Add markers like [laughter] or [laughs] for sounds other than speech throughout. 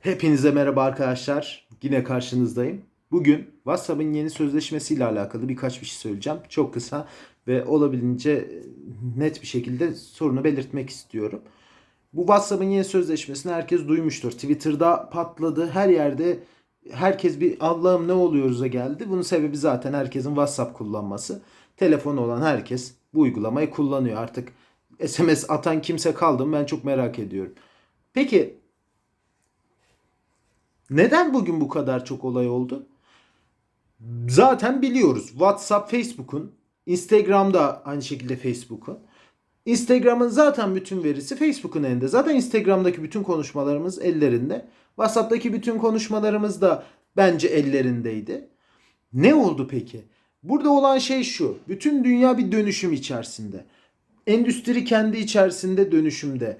Hepinize merhaba arkadaşlar. Yine karşınızdayım. Bugün WhatsApp'ın yeni sözleşmesiyle alakalı birkaç bir şey söyleyeceğim. Çok kısa ve olabildiğince net bir şekilde sorunu belirtmek istiyorum. Bu WhatsApp'ın yeni sözleşmesini herkes duymuştur. Twitter'da patladı. Her yerde herkes bir Allah'ım ne oluyoruz'a geldi. Bunun sebebi zaten herkesin WhatsApp kullanması. Telefonu olan herkes bu uygulamayı kullanıyor. Artık SMS atan kimse kaldı mı ben çok merak ediyorum. Peki neden bugün bu kadar çok olay oldu? Zaten biliyoruz. WhatsApp Facebook'un, Instagram'da aynı şekilde Facebook'un. Instagram'ın zaten bütün verisi Facebook'un elinde. Zaten Instagram'daki bütün konuşmalarımız ellerinde. WhatsApp'taki bütün konuşmalarımız da bence ellerindeydi. Ne oldu peki? Burada olan şey şu. Bütün dünya bir dönüşüm içerisinde. Endüstri kendi içerisinde dönüşümde.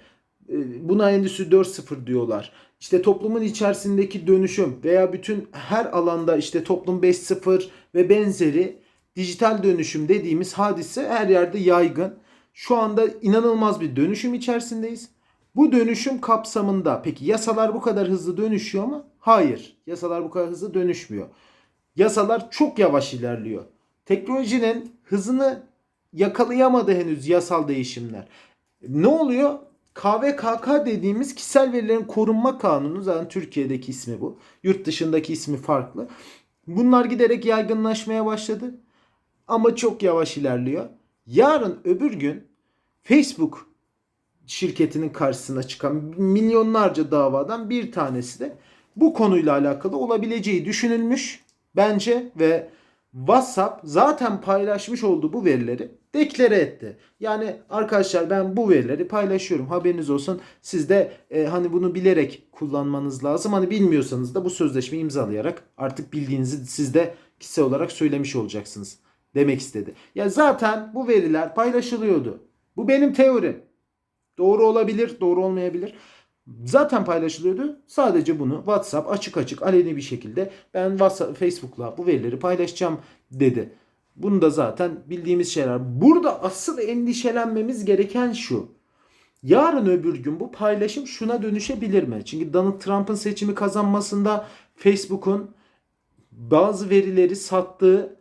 Ee, Buna Endüstri 4.0 diyorlar. İşte toplumun içerisindeki dönüşüm veya bütün her alanda işte toplum 5.0 ve benzeri dijital dönüşüm dediğimiz hadise her yerde yaygın. Şu anda inanılmaz bir dönüşüm içerisindeyiz. Bu dönüşüm kapsamında peki yasalar bu kadar hızlı dönüşüyor mu? Hayır. Yasalar bu kadar hızlı dönüşmüyor. Yasalar çok yavaş ilerliyor. Teknolojinin hızını yakalayamadı henüz yasal değişimler. Ne oluyor? KVKK dediğimiz kişisel verilerin korunma kanunu zaten Türkiye'deki ismi bu. Yurt dışındaki ismi farklı. Bunlar giderek yaygınlaşmaya başladı. Ama çok yavaş ilerliyor. Yarın öbür gün Facebook şirketinin karşısına çıkan milyonlarca davadan bir tanesi de bu konuyla alakalı olabileceği düşünülmüş bence ve WhatsApp zaten paylaşmış olduğu bu verileri deklare etti. Yani arkadaşlar ben bu verileri paylaşıyorum. Haberiniz olsun. Siz de e, hani bunu bilerek kullanmanız lazım. Hani bilmiyorsanız da bu sözleşmeyi imzalayarak artık bildiğinizi siz de kişisel olarak söylemiş olacaksınız demek istedi. Ya zaten bu veriler paylaşılıyordu. Bu benim teorim. Doğru olabilir, doğru olmayabilir. Zaten paylaşılıyordu. Sadece bunu WhatsApp açık açık aleni bir şekilde ben WhatsApp, Facebook'la bu verileri paylaşacağım dedi. Bunu da zaten bildiğimiz şeyler. Burada asıl endişelenmemiz gereken şu. Yarın öbür gün bu paylaşım şuna dönüşebilir mi? Çünkü Donald Trump'ın seçimi kazanmasında Facebook'un bazı verileri sattığı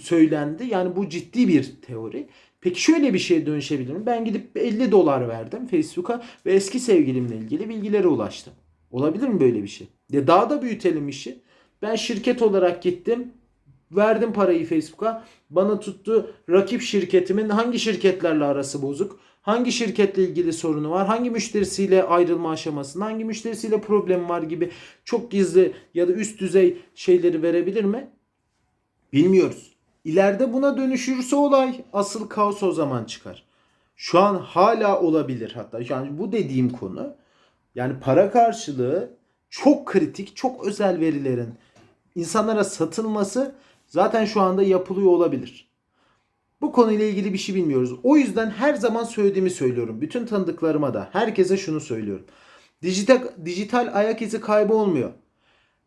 söylendi. Yani bu ciddi bir teori. Peki şöyle bir şeye dönüşebilir mi? Ben gidip 50 dolar verdim Facebook'a ve eski sevgilimle ilgili bilgilere ulaştım. Olabilir mi böyle bir şey? Ya daha da büyütelim işi. Ben şirket olarak gittim. Verdim parayı Facebook'a. Bana tuttu rakip şirketimin hangi şirketlerle arası bozuk? Hangi şirketle ilgili sorunu var? Hangi müşterisiyle ayrılma aşamasında? Hangi müşterisiyle problem var gibi çok gizli ya da üst düzey şeyleri verebilir mi? Bilmiyoruz. İleride buna dönüşürse olay asıl kaos o zaman çıkar. Şu an hala olabilir hatta. Yani bu dediğim konu yani para karşılığı çok kritik, çok özel verilerin insanlara satılması zaten şu anda yapılıyor olabilir. Bu konuyla ilgili bir şey bilmiyoruz. O yüzden her zaman söylediğimi söylüyorum. Bütün tanıdıklarıma da herkese şunu söylüyorum. Dijital, dijital ayak izi kaybı olmuyor.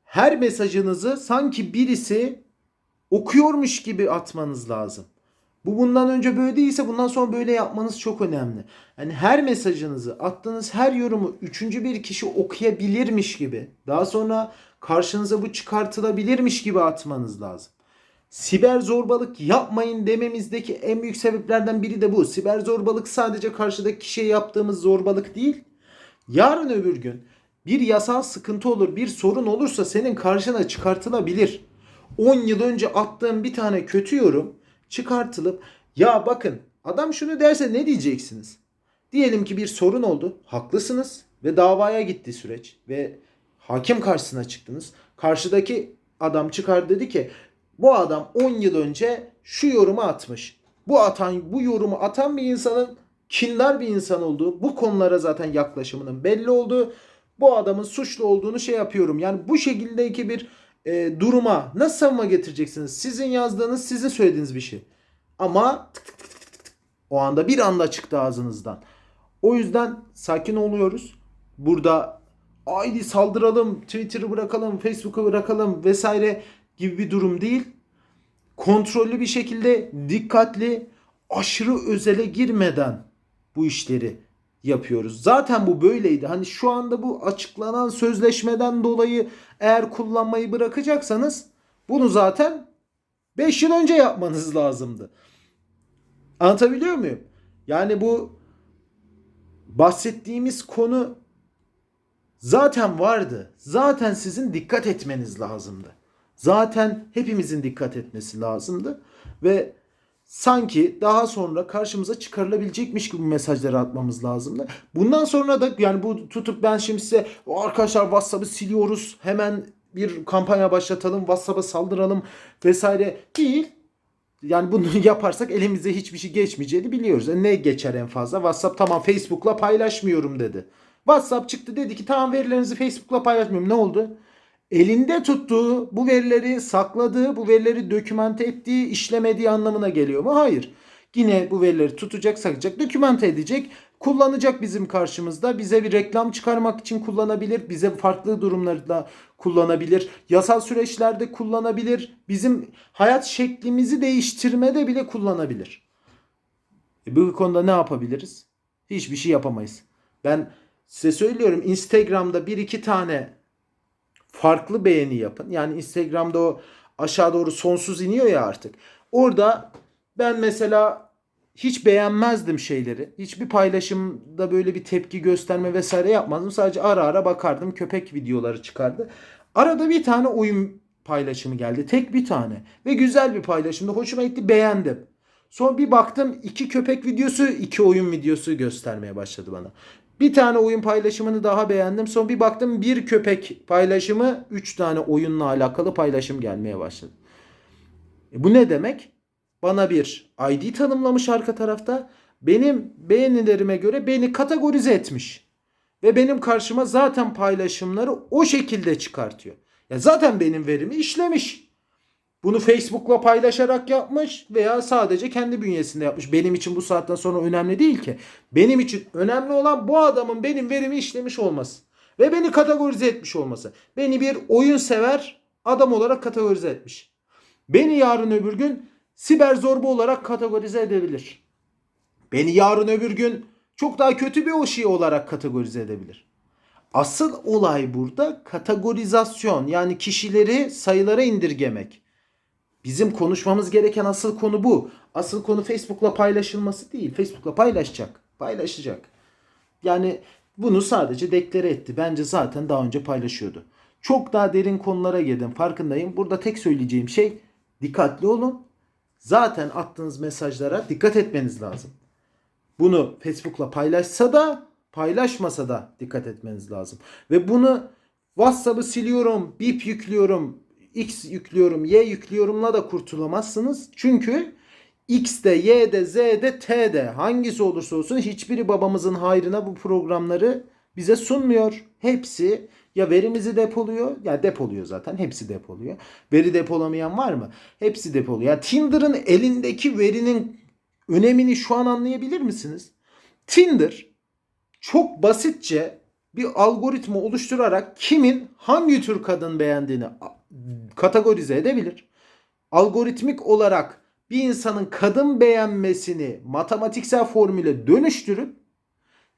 Her mesajınızı sanki birisi okuyormuş gibi atmanız lazım. Bu bundan önce böyle değilse bundan sonra böyle yapmanız çok önemli. Yani her mesajınızı, attığınız her yorumu üçüncü bir kişi okuyabilirmiş gibi, daha sonra karşınıza bu çıkartılabilirmiş gibi atmanız lazım. Siber zorbalık yapmayın dememizdeki en büyük sebeplerden biri de bu. Siber zorbalık sadece karşıdaki kişiye yaptığımız zorbalık değil. Yarın öbür gün bir yasal sıkıntı olur, bir sorun olursa senin karşına çıkartılabilir. 10 yıl önce attığım bir tane kötü yorum çıkartılıp ya bakın adam şunu derse ne diyeceksiniz? Diyelim ki bir sorun oldu. Haklısınız ve davaya gitti süreç ve hakim karşısına çıktınız. Karşıdaki adam çıkar dedi ki bu adam 10 yıl önce şu yorumu atmış. Bu atan bu yorumu atan bir insanın kindar bir insan olduğu, bu konulara zaten yaklaşımının belli olduğu, bu adamın suçlu olduğunu şey yapıyorum. Yani bu şekildeki bir e, duruma nasıl savunma getireceksiniz? Sizin yazdığınız, sizin söylediğiniz bir şey. Ama tık tık tık tık tık tık. o anda bir anda çıktı ağzınızdan. O yüzden sakin oluyoruz. Burada haydi saldıralım, Twitter'ı bırakalım, Facebook'u bırakalım vesaire gibi bir durum değil. Kontrollü bir şekilde dikkatli, aşırı özele girmeden bu işleri yapıyoruz. Zaten bu böyleydi. Hani şu anda bu açıklanan sözleşmeden dolayı eğer kullanmayı bırakacaksanız bunu zaten 5 yıl önce yapmanız lazımdı. Anlatabiliyor muyum? Yani bu bahsettiğimiz konu zaten vardı. Zaten sizin dikkat etmeniz lazımdı. Zaten hepimizin dikkat etmesi lazımdı ve sanki daha sonra karşımıza çıkarılabilecekmiş gibi mesajları atmamız lazımdı. Bundan sonra da yani bu tutup ben şimdi size "O arkadaşlar WhatsApp'ı siliyoruz hemen bir kampanya başlatalım WhatsApp'a saldıralım vesaire değil. Yani bunu [laughs] yaparsak elimize hiçbir şey geçmeyeceğini biliyoruz. E ne geçer en fazla? WhatsApp tamam Facebook'la paylaşmıyorum dedi. WhatsApp çıktı dedi ki tamam verilerinizi Facebook'la paylaşmıyorum. Ne oldu? Elinde tuttuğu, bu verileri sakladığı, bu verileri dokümante ettiği, işlemediği anlamına geliyor mu? Hayır. Yine bu verileri tutacak, saklayacak, dokümante edecek, kullanacak bizim karşımızda. Bize bir reklam çıkarmak için kullanabilir, bize farklı durumlarda kullanabilir, yasal süreçlerde kullanabilir, bizim hayat şeklimizi değiştirmede bile kullanabilir. E bu konuda ne yapabiliriz? Hiçbir şey yapamayız. Ben size söylüyorum Instagram'da bir iki tane farklı beğeni yapın. Yani Instagram'da o aşağı doğru sonsuz iniyor ya artık. Orada ben mesela hiç beğenmezdim şeyleri. Hiçbir paylaşımda böyle bir tepki gösterme vesaire yapmazdım. Sadece ara ara bakardım. Köpek videoları çıkardı. Arada bir tane oyun paylaşımı geldi. Tek bir tane. Ve güzel bir paylaşımdı. Hoşuma gitti. Beğendim. Sonra bir baktım iki köpek videosu, iki oyun videosu göstermeye başladı bana. Bir tane oyun paylaşımını daha beğendim. Sonra bir baktım bir köpek paylaşımı, üç tane oyunla alakalı paylaşım gelmeye başladı. E bu ne demek? Bana bir ID tanımlamış arka tarafta. Benim beğenilerime göre beni kategorize etmiş. Ve benim karşıma zaten paylaşımları o şekilde çıkartıyor. Ya zaten benim verimi işlemiş. Bunu Facebook'la paylaşarak yapmış veya sadece kendi bünyesinde yapmış. Benim için bu saatten sonra önemli değil ki. Benim için önemli olan bu adamın benim verimi işlemiş olması. Ve beni kategorize etmiş olması. Beni bir oyun sever adam olarak kategorize etmiş. Beni yarın öbür gün siber zorba olarak kategorize edebilir. Beni yarın öbür gün çok daha kötü bir o şey olarak kategorize edebilir. Asıl olay burada kategorizasyon yani kişileri sayılara indirgemek. Bizim konuşmamız gereken asıl konu bu. Asıl konu Facebook'la paylaşılması değil. Facebook'la paylaşacak. Paylaşacak. Yani bunu sadece deklare etti. Bence zaten daha önce paylaşıyordu. Çok daha derin konulara girdim farkındayım. Burada tek söyleyeceğim şey dikkatli olun. Zaten attığınız mesajlara dikkat etmeniz lazım. Bunu Facebook'la paylaşsa da paylaşmasa da dikkat etmeniz lazım. Ve bunu WhatsApp'ı siliyorum, bip yüklüyorum, X yüklüyorum, Y yüklüyorumla da kurtulamazsınız. Çünkü X'de, Y'de, Z'de, T'de hangisi olursa olsun hiçbiri babamızın hayrına bu programları bize sunmuyor. Hepsi ya verimizi depoluyor ya depoluyor zaten hepsi depoluyor. Veri depolamayan var mı? Hepsi depoluyor. Ya Tinder'ın elindeki verinin önemini şu an anlayabilir misiniz? Tinder çok basitçe bir algoritma oluşturarak kimin hangi tür kadın beğendiğini kategorize edebilir. Algoritmik olarak bir insanın kadın beğenmesini matematiksel formüle dönüştürüp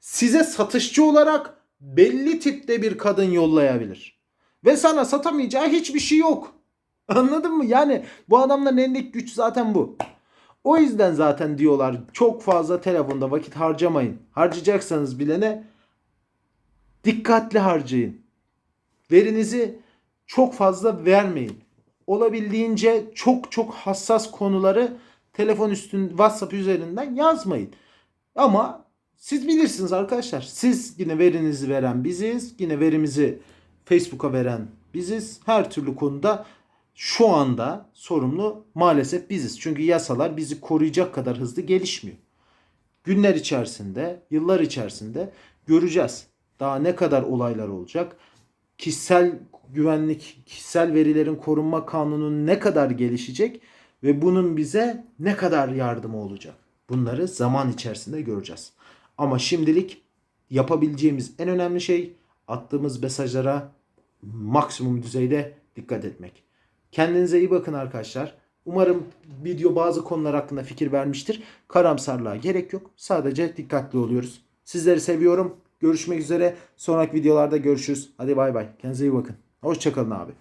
size satışçı olarak belli tipte bir kadın yollayabilir. Ve sana satamayacağı hiçbir şey yok. [laughs] Anladın mı? Yani bu adamların elindeki güç zaten bu. O yüzden zaten diyorlar çok fazla telefonda vakit harcamayın. Harcayacaksanız bilene dikkatli harcayın. Verinizi çok fazla vermeyin. Olabildiğince çok çok hassas konuları telefon üstün WhatsApp üzerinden yazmayın. Ama siz bilirsiniz arkadaşlar. Siz yine verinizi veren biziz. Yine verimizi Facebook'a veren biziz. Her türlü konuda şu anda sorumlu maalesef biziz. Çünkü yasalar bizi koruyacak kadar hızlı gelişmiyor. Günler içerisinde, yıllar içerisinde göreceğiz. Daha ne kadar olaylar olacak? Kişisel güvenlik, kişisel verilerin korunma kanunun ne kadar gelişecek ve bunun bize ne kadar yardımı olacak? Bunları zaman içerisinde göreceğiz. Ama şimdilik yapabileceğimiz en önemli şey attığımız mesajlara maksimum düzeyde dikkat etmek. Kendinize iyi bakın arkadaşlar. Umarım video bazı konular hakkında fikir vermiştir. Karamsarlığa gerek yok. Sadece dikkatli oluyoruz. Sizleri seviyorum. Görüşmek üzere. Sonraki videolarda görüşürüz. Hadi bay bay. Kendinize iyi bakın. Hoşçakalın abi.